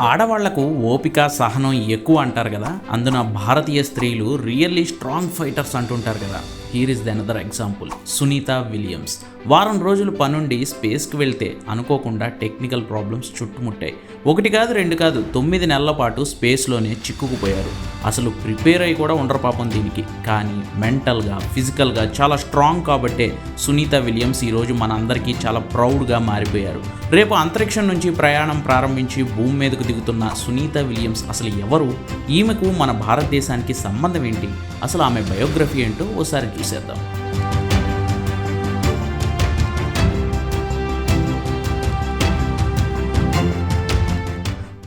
ఆడవాళ్ళకు ఓపిక సహనం ఎక్కువ అంటారు కదా. అందున భారతీయ స్త్రీలు రియల్లీ స్ట్రాంగ్ ఫైటర్స్ అంటుంటారు కదా. Here is the another example Sunita Williams. వారం రోజులు పనుండి స్పేస్కి వెళ్తే అనుకోకుండా టెక్నికల్ ప్రాబ్లమ్స్ చుట్టుముట్టాయి. ఒకటి కాదు రెండు కాదు తొమ్మిది నెలల పాటు స్పేస్లోనే చిక్కుకుపోయారు. అసలు ప్రిపేర్ అయి కూడా ఉండరు పాపం దీనికి. కానీ మెంటల్గా ఫిజికల్గా చాలా స్ట్రాంగ్ కాబట్టే సునీత విలియమ్స్ ఈరోజు మనందరికీ చాలా ప్రౌడ్గా మారిపోయారు. రేపు అంతరిక్షం నుంచి ప్రయాణం ప్రారంభించి భూమి మీదకు దిగుతున్న సునీత విలియమ్స్ అసలు ఎవరు? ఈమెకు మన భారతదేశానికి సంబంధం ఏంటి? అసలు ఆమె బయోగ్రఫీ ఏంటో ఓసారి చూసేద్దాం.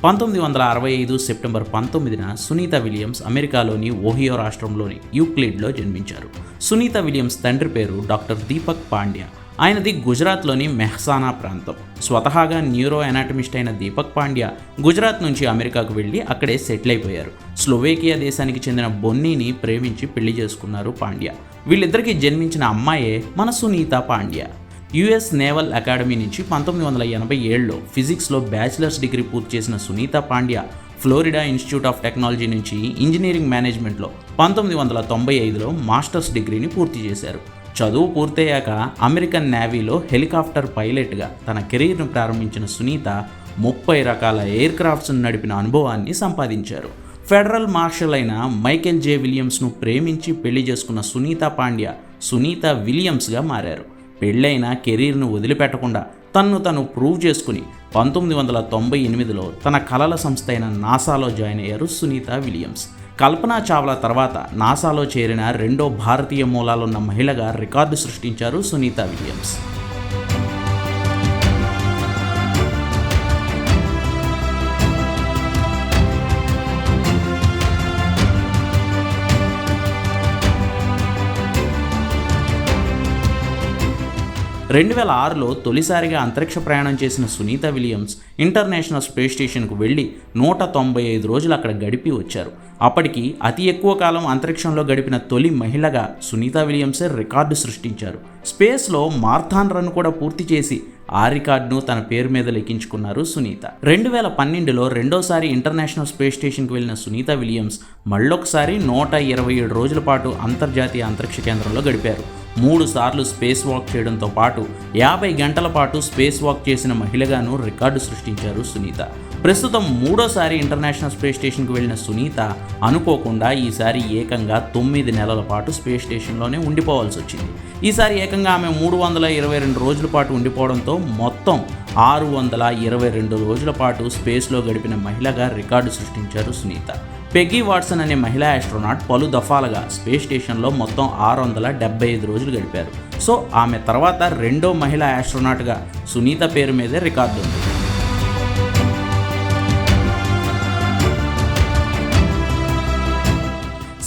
పంతొమ్మిది వందల అరవై ఐదు సెప్టెంబర్ పంతొమ్మిదిన సునీత విలియమ్స్ అమెరికాలోని ఓహియో రాష్ట్రంలోని యూక్లిడ్లో జన్మించారు. సునీత విలియమ్స్ తండ్రి పేరు డాక్టర్ దీపక్ పాండ్యా. ఆయనది గుజరాత్లోని మెహసానా ప్రాంతం. స్వతహాగా న్యూరో ఎనాటమిస్ట్ అయిన దీపక్ పాండ్యా గుజరాత్ నుంచి అమెరికాకు వెళ్ళి అక్కడే సెటిల్ అయిపోయారు. స్లోవేకియా దేశానికి చెందిన బొన్నీని ప్రేమించి పెళ్ళి చేసుకున్నారు పాండ్యా. వీళ్ళిద్దరికీ జన్మించిన అమ్మాయే మన Sunita Pandya. US naval academy నుంచి పంతొమ్మిది వందల ఎనభై ఏడులో ఫిజిక్స్లో బ్యాచిలర్స్ డిగ్రీ పూర్తి చేసిన Sunita Pandya Florida Institute of Technology నుంచి ఇంజనీరింగ్ మేనేజ్మెంట్లో పంతొమ్మిది వందల తొంభై ఐదులో మాస్టర్స్ డిగ్రీని పూర్తి చేశారు. చదువు పూర్తయ్యాక అమెరికన్ నేవీలో హెలికాప్టర్ పైలట్గా తన కెరీర్ను ప్రారంభించిన సునీత ముప్పై రకాల ఎయిర్ క్రాఫ్ట్స్ను నడిపిన అనుభవాన్ని సంపాదించారు. ఫెడరల్ మార్షల్ అయిన మైకెల్ జే. విలియమ్స్ను ప్రేమించి పెళ్ళి చేసుకున్న సునీత పాండ్య సునీత విలియమ్స్గా మారారు. పెళ్ళైన కెరీర్ను వదిలిపెట్టకుండా తన్ను తను ప్రూవ్ చేసుకుని పంతొమ్మిది వందల తొంభై ఎనిమిదిలో తన కలల సంస్థ అయిన నాసాలో జాయిన్ అయ్యారు సునీత విలియమ్స్. కల్పనా చావ్లా తర్వాత నాసాలో చేరిన రెండో భారతీయ మూలాలున్న మహిళగా రికార్డు సృష్టించారు సునీత విలియమ్స్. రెండు వేల ఆరులో తొలిసారిగా అంతరిక్ష ప్రయాణం చేసిన సునీత విలియమ్స్ ఇంటర్నేషనల్ స్పేస్ స్టేషన్కు వెళ్ళి నూట తొంభై ఐదు రోజులు అక్కడ గడిపి వచ్చారు. అప్పటికి అతి ఎక్కువ కాలం అంతరిక్షంలో గడిపిన తొలి మహిళగా సునీత విలియమ్సే రికార్డు సృష్టించారు. స్పేస్లో మార్థాన్ రన్ కూడా పూర్తి చేసి ఆ రికార్డును తన పేరు మీద లెక్కించుకున్నారు సునీత. రెండు వేల పన్నెండులో రెండోసారి ఇంటర్నేషనల్ స్పేస్ స్టేషన్కి వెళ్ళిన సునీత విలియమ్స్ మళ్ళొకసారి నూట ఇరవై ఏడు రోజుల పాటు అంతర్జాతీయ అంతరిక్ష కేంద్రంలో గడిపారు. మూడు సార్లు స్పేస్ వాక్ చేయడంతో పాటు యాభై గంటల పాటు స్పేస్ వాక్ చేసిన మహిళగాను రికార్డు సృష్టించారు సునీత. ప్రస్తుతం మూడోసారి ఇంటర్నేషనల్ స్పేస్ స్టేషన్కి వెళ్ళిన సునీత అనుకోకుండా ఈసారి ఏకంగా తొమ్మిది నెలల పాటు స్పేస్ స్టేషన్లోనే ఉండిపోవాల్సి వచ్చింది. ఈసారి ఏకంగా ఆమె మూడు వందల ఇరవై రెండు రోజుల పాటు ఉండిపోవడంతో మొత్తం ఆరు వందల ఇరవై రెండు రోజుల పాటు స్పేస్లో గడిపిన మహిళగా రికార్డు సృష్టించారు సునీత. పెగ్గీ వాట్సన్ అనే మహిళా ఆస్ట్రోనాట్ పలు దఫాలుగా స్పేస్ స్టేషన్లో మొత్తం ఆరు వందల డెబ్బై ఐదు రోజులు గడిపారు. సో ఆమె తర్వాత రెండో మహిళా ఆస్ట్రోనాట్గా సునీత పేరు మీదే రికార్డు ఉంది.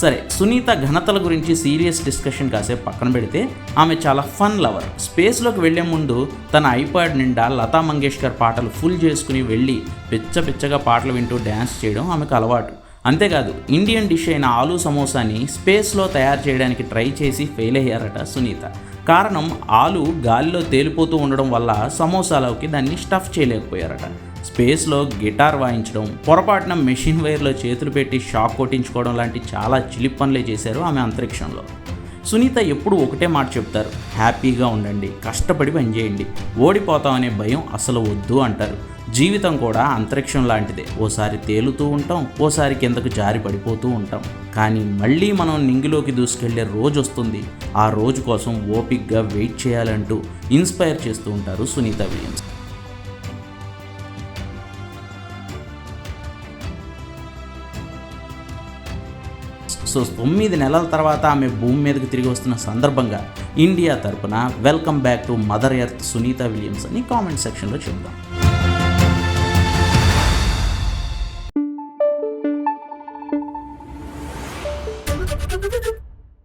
సరే సునీత ఘనతల గురించి సీరియస్ డిస్కషన్ కాసేపు పక్కన పెడితే ఆమె చాలా ఫన్ లవర్. స్పేస్లోకి వెళ్ళే ముందు తన ఐపాడ్ నిండా లతా మంగేష్కర్ పాటలు ఫుల్ చేసుకుని వెళ్ళి పిచ్చ పిచ్చగా పాటలు వింటూ డ్యాన్స్ చేయడం ఆమెకు అలవాటు. అంతేకాదు ఇండియన్ డిష్ అయిన ఆలూ సమోసాని స్పేస్లో తయారు చేయడానికి ట్రై చేసి ఫెయిల్ అయ్యారట సునీత. కారణం ఆలు గాలిలో తేలిపోతూ ఉండడం వల్ల సమోసాలోకి దాన్ని స్టఫ్ చేయలేకపోయారట. స్పేస్లో గిటార్ వాయించడం పొరపాటున మెషిన్ వైర్లో చేతులు పెట్టి షాక్ కొట్టించుకోవడం లాంటి చాలా చిలిప్ పనులే చేశారు ఆమె అంతరిక్షంలో. సునీత ఎప్పుడు ఒకటే మాట చెప్తారు హ్యాపీగా ఉండండి కష్టపడి పనిచేయండి ఓడిపోతామనే భయం అసలు వద్దు అంటారు. జీవితం కూడా అంతరిక్షం లాంటిదే. ఓసారి తేలుతూ ఉంటాం ఓసారి కిందకు జారి పడిపోతూ ఉంటాం. కానీ మళ్ళీ మనం నింగిలోకి దూసుకెళ్ళే రోజు వస్తుంది. ఆ రోజు కోసం ఓపిక్గా వెయిట్ చేయాలంటూ ఇన్స్పైర్ చేస్తూ ఉంటారు సునీత విలియమ్స్. సో తొమ్మిది నెలల తర్వాత ఆమె భూమి మీదకి తిరిగి వస్తున్న సందర్భంగా ఇండియా తరపున welcome back to mother earth Sunita Williams అని కామెంట్ సెక్షన్లో చెప్దాం.